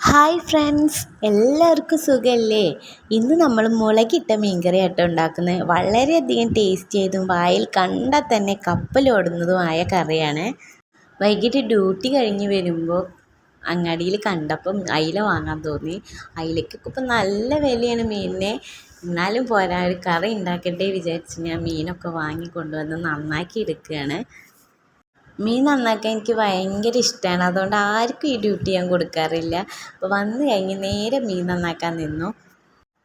Hi friends എല്ലാവർക്കും സുഖമല്ലേ ഇന്ന് നമ്മൾ മുളകിട്ട മീൻകറി ആട്ടോ ഉണ്ടാക്കുന്നത്. വളരെയധികം ടേസ്റ്റ് ചെയ്തും വായിൽ കണ്ടാൽ തന്നെ കപ്പലോടുന്നതുമായ കറിയാണ്. വൈകിട്ട് ഡ്യൂട്ടി കഴിഞ്ഞ് വരുമ്പോൾ അങ്ങാടിയിൽ കണ്ടപ്പം അയില വാങ്ങാൻ തോന്നി. അയിലക്കൊക്കെ ഇപ്പം നല്ല വിലയാണ് മീനിനെ. എന്നാലും പോരാ ഒരു കറി ഉണ്ടാക്കട്ടെ വിചാരിച്ച് ഞാൻ മീനൊക്കെ വാങ്ങി കൊണ്ടുവന്ന് നന്നാക്കി എടുക്കുകയാണ്. മീൻ നന്നാക്കാൻ എനിക്ക് ഭയങ്കര ഇഷ്ടമാണ് അതുകൊണ്ട് ആർക്കും ഈ ഡ്യൂട്ടി ഞാൻ കൊടുക്കാറില്ല. അപ്പോൾ വന്ന് കഴിഞ്ഞ് നേരെ മീൻ നന്നാക്കാൻ നിന്നു.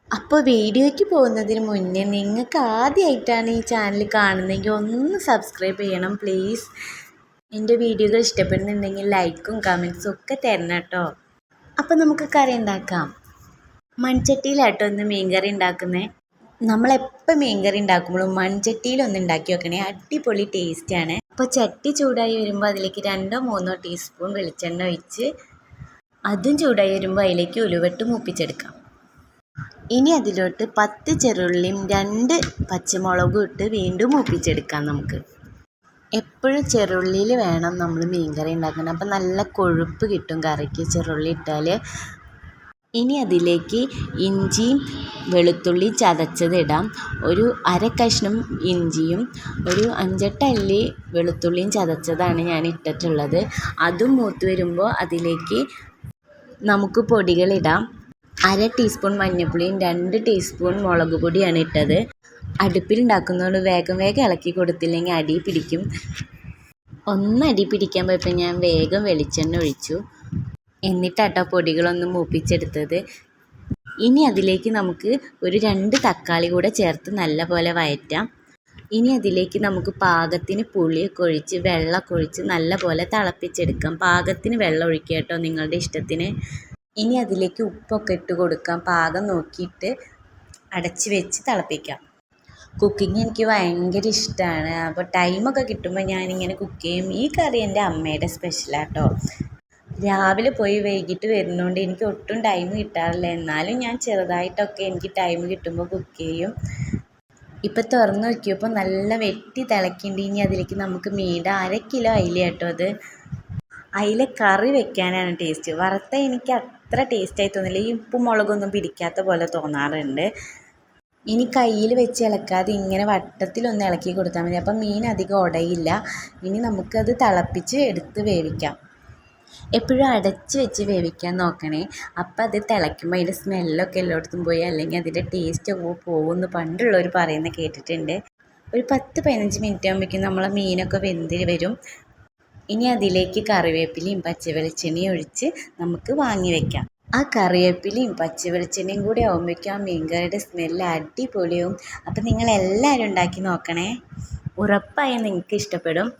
അപ്പോൾ വീഡിയോയ്ക്ക് പോകുന്നതിന് മുന്നേ നിങ്ങൾക്ക് ആദ്യമായിട്ടാണ് ഈ ചാനൽ കാണുന്നതെങ്കിൽ ഒന്ന് സബ്സ്ക്രൈബ് ചെയ്യണം പ്ലീസ് എന്റെ വീഡിയോകൾ ഇഷ്ടപ്പെടുന്നുണ്ടെങ്കിൽ ലൈക്കും കമൻസും ഒക്കെ തരണം കേട്ടോ. അപ്പോൾ നമുക്ക് കറി ഉണ്ടാക്കാം. മൺചട്ടിയിലാട്ടോ ഒന്ന് മീൻകറി ഉണ്ടാക്കുന്നത് നമ്മളെപ്പോൾ മീൻകറി ഉണ്ടാക്കുമ്പോഴും മൺചട്ടിയിലൊന്ന് ഉണ്ടാക്കി വെക്കണേ. അടിപൊളി ടേസ്റ്റാണ് അപ്പോൾ ചട്ടി ചൂടായി വരുമ്പോൾ അതിലേക്ക് രണ്ടോ മൂന്നോ ടീസ്പൂൺ വെളിച്ചെണ്ണ ഒഴിച്ച് അതും ചൂടായി വരുമ്പോൾ അതിലേക്ക് ഉലുവട്ട് മൂപ്പിച്ചെടുക്കാം. ഇനി അതിലോട്ട് പത്ത് ചെറുള്ളിയും രണ്ട് പച്ചമുളകും ഇട്ട് വീണ്ടും മൂപ്പിച്ചെടുക്കാം നമുക്ക്. എപ്പോഴും ചെറുള്ളിയിൽ വേണം നമ്മൾ മീൻകറി ഉണ്ടാക്കാൻ. അപ്പം നല്ല കൊഴുപ്പ് കിട്ടും കറിക്ക് ചെറുള്ളി ഇട്ടാൽ ഇനി അതിലേക്ക് ഇഞ്ചിയും വെളുത്തുള്ളി ചതച്ചത് ഇടാം. ഒരു അര കഷ്ണം ഇഞ്ചിയും ഒരു അഞ്ചെട്ട് അല്ലി വെളുത്തുള്ളിയും ചതച്ചതാണ് ഞാൻ ഇട്ടിട്ടുള്ളത്. അതും മൂത്ത് വരുമ്പോൾ അതിലേക്ക് നമുക്ക് പൊടികളിടാം അര ടീസ്പൂൺ മഞ്ഞൾപ്പൊടിയും രണ്ട് ടീസ്പൂൺ മുളക് പൊടിയാണ് ഇട്ടത്. അടുപ്പിൽ ഉണ്ടാക്കുന്നതുകൊണ്ട് വേഗം വേഗം ഇളക്കി കൊടുത്തില്ലെങ്കിൽ അടി പിടിക്കും. ഒന്ന് അടി പിടിക്കാൻ പോയപ്പോൾ ഞാൻ വേഗം വെളിച്ചെണ്ണ ഒഴിച്ചു. എന്നിട്ടാട്ടോ പൊടികളൊന്ന് മൂപ്പിച്ചെടുത്തത്. ഇനി അതിലേക്ക് നമുക്ക് ഒരു രണ്ട് തക്കാളി കൂടെ ചേർത്ത് നല്ലപോലെ വഴറ്റാം ഇനി അതിലേക്ക് നമുക്ക് പാകത്തിന് പുളിയൊക്കെ ഒഴിച്ച് വെള്ളമൊക്കെ ഒഴിച്ച് നല്ലപോലെ തിളപ്പിച്ചെടുക്കാം. പാകത്തിന് വെള്ളം ഒഴിക്കുക കേട്ടോ നിങ്ങളുടെ ഇഷ്ടത്തിന്. ഇനി അതിലേക്ക് ഉപ്പൊക്കെ ഇട്ട് കൊടുക്കാം. പാകം നോക്കിയിട്ട് അടച്ച് വെച്ച് തിളപ്പിക്കാം. കുക്കിംഗ് എനിക്ക് ഭയങ്കര ഇഷ്ടമാണ് അപ്പോൾ ടൈമൊക്കെ കിട്ടുമ്പോൾ ഞാനിങ്ങനെ കുക്ക് ചെയ്യും. ഈ കറി എന്റെ അമ്മയുടെ സ്പെഷ്യലാട്ടോ രാവിലെ പോയി വൈകിട്ട് വരുന്നതുകൊണ്ട് എനിക്ക് ഒട്ടും ടൈം കിട്ടാറില്ല. എന്നാലും ഞാൻ ചെറുതായിട്ടൊക്കെ എനിക്ക് ടൈം കിട്ടുമ്പോൾ കുക്ക് ചെയ്യും. ഇപ്പം തുറന്ന് നോക്കിയപ്പോൾ നല്ല വെട്ടി തിളക്കിണ്ട്. ഇനി അതിലേക്ക് നമുക്ക് മീന്റെ അര കിലോ അയില കേട്ടോ അത്. അയില കറി വെക്കാനാണ് ടേസ്റ്റ് വറുത്ത എനിക്ക് അത്ര ടേസ്റ്റായി തോന്നില്ല. ഈ ഉപ്പും മുളകൊന്നും പിടിക്കാത്ത പോലെ തോന്നാറുണ്ട്. ഇനി കയ്യിൽ വെച്ച് ഇളക്കാതെ ഇങ്ങനെ വട്ടത്തിലൊന്ന് ഇളക്കി കൊടുത്താൽ മതി. അപ്പം മീൻ അധികം ഉടയില്ല ഇനി നമുക്കത് തിളപ്പിച്ച് എടുത്ത് വേവിക്കാം. എപ്പോഴും അടച്ച് വെച്ച് വേവിക്കാൻ നോക്കണേ. അപ്പം അത് തിളയ്ക്കുമ്പോൾ അതിന്റെ സ്മെല്ലൊക്കെ എല്ലായിടത്തും പോയി അല്ലെങ്കിൽ അതിന്റെ ടേസ്റ്റ് ഒക്കെ പോകുമെന്ന് പണ്ടുള്ളവർ പറയുന്നത് കേട്ടിട്ടുണ്ട്. ഒരു പത്ത് പതിനഞ്ച് മിനിറ്റ് ആകുമ്പോഴേക്കും നമ്മളെ മീനൊക്കെ വെന്തി വരും. ഇനി അതിലേക്ക് കറിവേപ്പിലയും പച്ചവെളിച്ചെണ്ണയും ഒഴിച്ച് നമുക്ക് വാങ്ങി വെക്കാം. ആ കറിവേപ്പിലയും പച്ചവെളിച്ചെണ്ണയും കൂടി ആകുമ്പോഴേക്കും ആ മീൻകറിയുടെ സ്മെല്ല് അടിപൊളിയാവും. അപ്പം നിങ്ങൾ എല്ലാവരും ഉണ്ടാക്കി നോക്കണേ. ഉറപ്പായും നിങ്ങൾക്ക് ഇഷ്ടപ്പെടും.